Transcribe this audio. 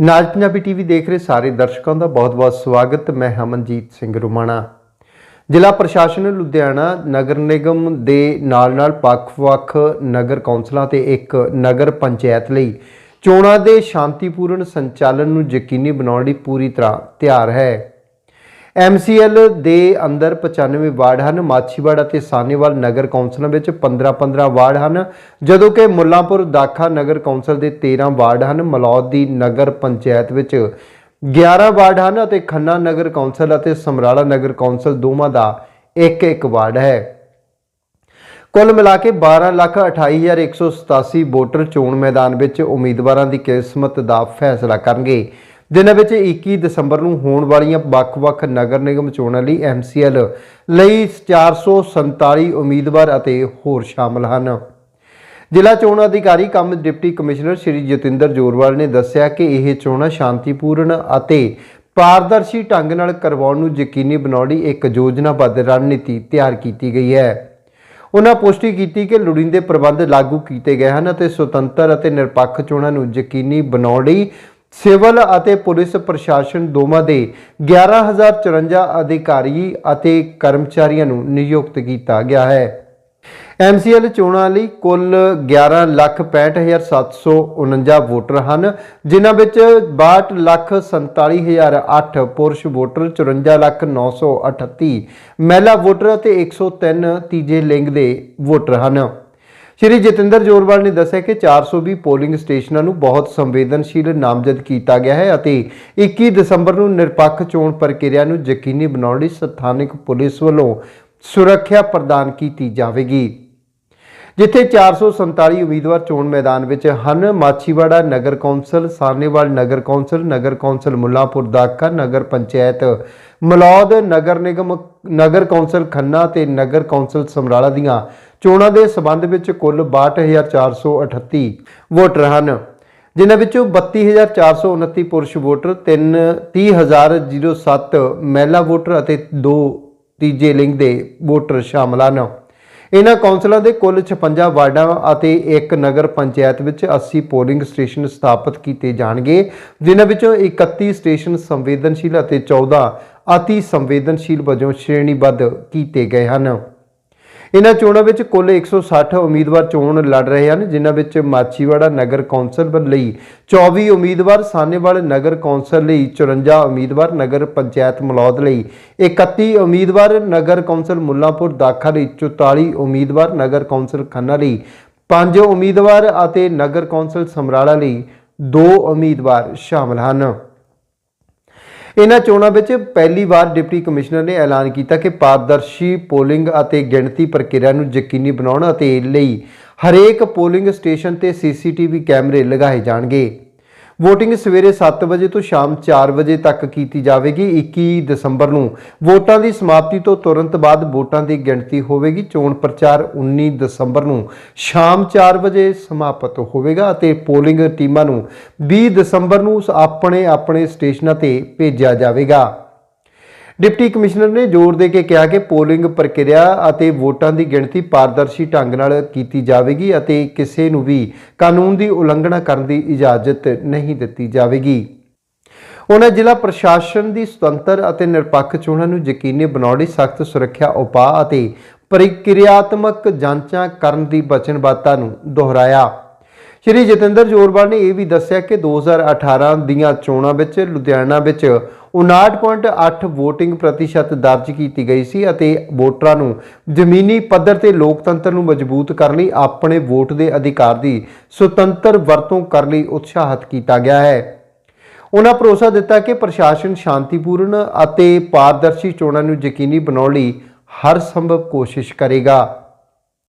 ਨਾਜ Punjabi TV ਦੇਖ ਰਹੇ ਸਾਰੇ ਦਰਸ਼ਕਾਂ ਦਾ ਬਹੁਤ-ਬਹੁਤ ਸਵਾਗਤ। ਮੈਂ ਹਮਨਜੀਤ ਸਿੰਘ ਰੁਮਾਣਾ। ਜ਼ਿਲ੍ਹਾ ਪ੍ਰਸ਼ਾਸਨ ਲੁਧਿਆਣਾ ਨਗਰ ਨਿਗਮ ਦੇ ਨਾਲ-ਨਾਲ ਵੱਖ-ਵੱਖ ਨਗਰ ਕੌਂਸਲਾਂ ਤੇ ਇੱਕ ਨਗਰ ਪੰਚਾਇਤ ਲਈ ਚੋਣਾਂ ਦੇ ਸ਼ਾਂਤੀਪੂਰਨ ਸੰਚਾਲਨ ਨੂੰ ਯਕੀਨੀ ਬਣਾਉਣ ਲਈ ਪੂਰੀ ਤਰ੍ਹਾਂ ਤਿਆਰ ਹੈ। MCL ਦੇ ਅੰਦਰ 95 ਵਾਰਡ ਹਨ ਮਾਛੀਵਾੜਾ ਤੇ ਸਾਨੇਵਾਲ ਨਗਰ ਕੌਂਸਲਾਂ ਵਿੱਚ 15-15 ਵਾਰਡ ਹਨ ਜਦੋਂ ਕਿ ਮੁੱਲਾਂਪੁਰ ਦਾਖਾ ਨਗਰ ਕੌਂਸਲ ਦੇ 13 ਵਾਰਡ ਹਨ ਮਲੌਦ ਦੀ ਨਗਰ ਪੰਚਾਇਤ ਵਿੱਚ 11 ਵਾਰਡ ਹਨ ਅਤੇ ਖੰਨਾ ਨਗਰ ਕੌਂਸਲ ਅਤੇ ਸਮਰਾਲਾ ਨਗਰ ਕੌਂਸਲ ਦੋਵਾਂ ਦਾ ਇੱਕ ਇੱਕ ਵਾਰਡ ਹੈ। ਕੁੱਲ ਮਿਲਾ ਕੇ 12,28,187 ਵੋਟਰ ਚੋਣ ਮੈਦਾਨ ਵਿੱਚ ਉਮੀਦਵਾਰਾਂ ਦੀ ਕਿਸਮਤ ਦਾ ਫੈਸਲਾ ਕਰਨਗੇ। ਜਿਨ੍ਹਾਂ ਵਿੱਚ 21 ਦਸੰਬਰ ਨੂੰ ਹੋਣ ਵਾਲੀਆਂ ਵੱਖ-ਵੱਖ ਨਗਰ ਨਿਗਮ ਚੋਣਾਂ ਲਈ MCL ਲਈ 447 ਉਮੀਦਵਾਰ ਅਤੇ ਹੋਰ ਸ਼ਾਮਲ ਹਨ। ਜ਼ਿਲ੍ਹਾ ਚੋਣ ਅਧਿਕਾਰੀ cum deputy commissioner Shri Jatinder Jorwal ਨੇ ਦੱਸਿਆ ਕਿ ਇਹ ਚੋਣਾਂ ਸ਼ਾਂਤੀਪੂਰਨ ਅਤੇ ਪਾਰਦਰਸ਼ੀ ਢੰਗ ਨਾਲ ਕਰਵਾਉਣ ਨੂੰ ਯਕੀਨੀ ਬਣਾਉਣ ਲਈ ਇੱਕ ਯੋਜਨਾਬੱਧ ਰਣਨੀਤੀ ਤਿਆਰ ਕੀਤੀ ਗਈ ਹੈ। ਉਹਨਾਂ ਪੁਸ਼ਟੀ ਕੀਤੀ ਕਿ ਲੋੜੀਂਦੇ ਪ੍ਰਬੰਧ ਲਾਗੂ ਕੀਤੇ ਗਏ ਹਨ ਅਤੇ ਸੁਤੰਤਰ ਅਤੇ ਨਿਰਪੱਖ ਚੋਣਾਂ ਨੂੰ ਯਕੀਨੀ ਬਣਾਉਣ ਲਈ ਸਿਵਲ ਅਤੇ ਪੁਲਿਸ ਪ੍ਰਸ਼ਾਸਨ ਦੋਵਾਂ ਦੇ 11054 ਅਧਿਕਾਰੀ ਅਤੇ ਕਰਮਚਾਰੀਆਂ ਨੂੰ ਨਿਯੁਕਤ ਕੀਤਾ ਗਿਆ ਹੈ। MCL ਚੋਣਾਂ ਲਈ ਕੁੱਲ 11,65,749 ਵੋਟਰ ਹਨ ਜਿਨ੍ਹਾਂ ਵਿੱਚ 62,47,008 ਪੁਰਸ਼ ਵੋਟਰ 54,938 ਮਹਿਲਾ ਵੋਟਰ ਅਤੇ 103 ਤੀਜੇ ਲਿੰਗ ਦੇ ਵੋਟਰ ਹਨ। ਸ਼੍ਰੀ ਜਤਿੰਦਰ ਜੋਰਵਾਲ ਨੇ ਦੱਸਿਆ ਕਿ 420 ਪੋਲਿੰਗ ਸਟੇਸ਼ਨਾਂ ਨੂੰ ਬਹੁਤ ਸੰਵੇਦਨਸ਼ੀਲ ਨਾਮਜ਼ਦ ਕੀਤਾ ਗਿਆ ਹੈ ਅਤੇ 21 ਦਸੰਬਰ ਨੂੰ ਨਿਰਪੱਖ ਚੋਣ ਪ੍ਰਕਿਰਿਆ ਨੂੰ ਯਕੀਨੀ ਬਣਾਉਣ ਲਈ ਸਥਾਨਕ ਪੁਲਿਸ ਵੱਲੋਂ ਸੁਰੱਖਿਆ ਪ੍ਰਦਾਨ ਕੀਤੀ ਜਾਵੇਗੀ। ਜਿੱਥੇ 447 ਉਮੀਦਵਾਰ ਚੋਣ ਮੈਦਾਨ ਵਿੱਚ ਹਨ, ਮਾਛੀਵਾੜਾ ਨਗਰ ਕੌਂਸਲ ਸਾਰਨੇਵਾਲ ਨਗਰ ਕੌਂਸਲ ਨਗਰ ਕੌਂਸਲ ਮੁੱਲਾਂਪੁਰ ਦਾਖਾ ਨਗਰ ਪੰਚਾਇਤ ਮਲੌਦ, ਨਗਰ ਨਿਗਮ, ਨਗਰ ਕੌਂਸਲ ਖੰਨਾ ਤੇ ਨਗਰ ਕੌਂਸਲ ਸਮਰਾਲਾ ਦੀਆਂ ਚੋਣਾਂ ਦੇ ਸਬੰਧ ਵਿੱਚ ਕੁੱਲ 62438 ਵੋਟਰ ਹਨ। ਜਿਨ੍ਹਾਂ ਵਿੱਚੋਂ 32429 ਪੁਰਸ਼ ਵੋਟਰ 3 30007 ਮਹਿਲਾ ਵੋਟਰ ਅਤੇ 2 ਤੀਜੇ ਲਿੰਗ ਦੇ ਵੋਟਰ ਸ਼ਾਮਲ ਹਨ। ਇਹਨਾਂ ਕੌਂਸਲਾਂ ਦੇ ਕੁੱਲ 56 ਵਾਰਡਾਂ ਅਤੇ ਇੱਕ ਨਗਰ ਪੰਚਾਇਤ ਵਿੱਚ 80 ਪੋਲਿੰਗ ਸਟੇਸ਼ਨ ਸਥਾਪਿਤ ਕੀਤੇ ਜਾਣਗੇ, ਜਿਨ੍ਹਾਂ ਵਿੱਚੋਂ 31 ਸਟੇਸ਼ਨ ਸੰਵੇਦਨਸ਼ੀਲ ਅਤੇ 14 ਅਤੀ ਸੰਵੇਦਨਸ਼ੀਲ ਵਜੋਂ ਸ਼੍ਰੇਣੀਬੱਧ ਕੀਤੇ ਗਏ ਹਨ। ਇਹਨਾਂ ਚੋਣਾਂ ਵਿੱਚ ਕੁੱਲ 160 ਉਮੀਦਵਾਰ ਚੋਣ ਲੜ ਰਹੇ ਹਨ, ਜਿਨ੍ਹਾਂ ਵਿੱਚ ਮਾਛੀਵਾੜਾ ਨਗਰ ਕੌਂਸਲ ਲਈ 24 ਉਮੀਦਵਾਰ, ਸਾਨੇਵਾਲ ਨਗਰ ਕੌਂਸਲ ਲਈ 54 ਉਮੀਦਵਾਰ, ਨਗਰ ਪੰਚਾਇਤ ਮਲੌਦ ਲਈ 31 ਉਮੀਦਵਾਰ, ਨਗਰ ਕੌਂਸਲ ਮੁੱਲਾਂਪੁਰ ਦਾਖਾ ਲਈ 44 ਉਮੀਦਵਾਰ, ਨਗਰ ਕੌਂਸਲ ਖੰਨਾ ਲਈ 5 ਉਮੀਦਵਾਰ ਅਤੇ ਨਗਰ ਕੌਂਸਲ ਸਮਰਾਲਾ ਲਈ 2 ਉਮੀਦਵਾਰ ਸ਼ਾਮਲ ਹਨ। ਇਹਨਾਂ ਚੋਣਾਂ ਵਿੱਚ ਪਹਿਲੀ ਵਾਰ ਡਿਪਟੀ ਕਮਿਸ਼ਨਰ ਨੇ ਐਲਾਨ ਕੀਤਾ ਕਿ ਪਾਰਦਰਸ਼ੀ ਪੋਲਿੰਗ ਅਤੇ ਗਿਣਤੀ ਪ੍ਰਕਿਰਿਆ ਨੂੰ ਯਕੀਨੀ ਬਣਾਉਣ ਅਤੇ ਲਈ ਹਰੇਕ ਪੋਲਿੰਗ ਸਟੇਸ਼ਨ ਤੇ ਸੀਸੀਟੀਵੀ ਕੈਮਰੇ ਲਗਾਏ ਜਾਣਗੇ। VOTING ਸਵੇਰੇ 7 ਵਜੇ ਤੋਂ ਸ਼ਾਮ 4 ਵਜੇ ਤੱਕ ਕੀਤੀ ਜਾਵੇਗੀ। 21 ਦਸੰਬਰ ਨੂੰ ਵੋਟਾਂ ਦੀ ਸਮਾਪਤੀ ਤੋਂ ਤੁਰੰਤ ਬਾਅਦ ਵੋਟਾਂ ਦੀ ਗਿਣਤੀ ਹੋਵੇਗੀ। ਚੋਣ ਪ੍ਰਚਾਰ 19 ਦਸੰਬਰ ਨੂੰ ਸ਼ਾਮ 4 ਵਜੇ ਸਮਾਪਤ ਹੋਵੇਗਾ ਅਤੇ ਪੋਲਿੰਗ ਟੀਮਾਂ ਨੂੰ 20 ਦਸੰਬਰ ਨੂੰ ਆਪਣੇ ਆਪਣੇ ਸਟੇਸ਼ਨਾਂ ਤੇ ਭੇਜਿਆ ਜਾਵੇਗਾ। ਡਿਪਟੀ ਕਮਿਸ਼ਨਰ ਨੇ ਜ਼ੋਰ ਦੇ ਕੇ ਕਿਹਾ ਕਿ ਪੋਲਿੰਗ ਪ੍ਰਕਿਰਿਆ ਅਤੇ ਵੋਟਾਂ ਦੀ ਗਿਣਤੀ ਪਾਰਦਰਸ਼ੀ ਢੰਗ ਨਾਲ ਕੀਤੀ ਜਾਵੇਗੀ ਅਤੇ ਕਿਸੇ ਨੂੰ ਵੀ ਕਾਨੂੰਨ ਦੀ ਉਲੰਘਣਾ ਕਰਨ ਦੀ ਇਜਾਜ਼ਤ ਨਹੀਂ ਦਿੱਤੀ ਜਾਵੇਗੀ। ਉਹਨਾਂ ਜ਼ਿਲ੍ਹਾ ਪ੍ਰਸ਼ਾਸਨ ਦੀ ਸੁਤੰਤਰ ਅਤੇ ਨਿਰਪੱਖ ਚੋਣਾਂ ਨੂੰ ਯਕੀਨੀ ਬਣਾਉਣ ਲਈ ਸਖਤ ਸੁਰੱਖਿਆ ਉਪਾਅ ਅਤੇ ਪ੍ਰਕਿਰਿਆਤਮਕ ਜਾਂਚਾਂ ਕਰਨ ਦੀ ਵਚਨਬੱਧਤਾ ਨੂੰ ਦੁਹਰਾਇਆ। ਸ਼੍ਰੀ ਜਤਿੰਦਰ ਜੋਰਵਾਲ ਨੇ ਇਹ ਵੀ ਦੱਸਿਆ ਕਿ 2018 ਦੀਆਂ ਚੋਣਾਂ ਵਿੱਚ ਲੁਧਿਆਣਾ ਵਿੱਚ 59.8 VOTING ਪ੍ਰਤੀਸ਼ਤ ਦਰਜ ਕੀਤੀ ਗਈ ਸੀ ਅਤੇ ਵੋਟਰਾਂ ਨੂੰ ਜ਼ਮੀਨੀ ਪੱਧਰ ਤੇ ਲੋਕਤੰਤਰ ਨੂੰ ਮਜ਼ਬੂਤ ਕਰਨ ਲਈ ਆਪਣੇ ਵੋਟ ਦੇ ਅਧਿਕਾਰ ਦੀ ਸੁਤੰਤਰ ਵਰਤੋਂ ਕਰਨ ਲਈ ਉਤਸ਼ਾਹਿਤ ਕੀਤਾ ਗਿਆ ਹੈ। ਉਹਨਾਂ ਭਰੋਸਾ ਦਿੱਤਾ ਕਿ ਪ੍ਰਸ਼ਾਸਨ ਸ਼ਾਂਤੀਪੂਰਨ ਅਤੇ ਪਾਰਦਰਸ਼ੀ ਚੋਣਾਂ ਨੂੰ ਯਕੀਨੀ ਬਣਾਉਣ ਲਈ ਹਰ ਸੰਭਵ ਕੋਸ਼ਿਸ਼ ਕਰੇਗਾ।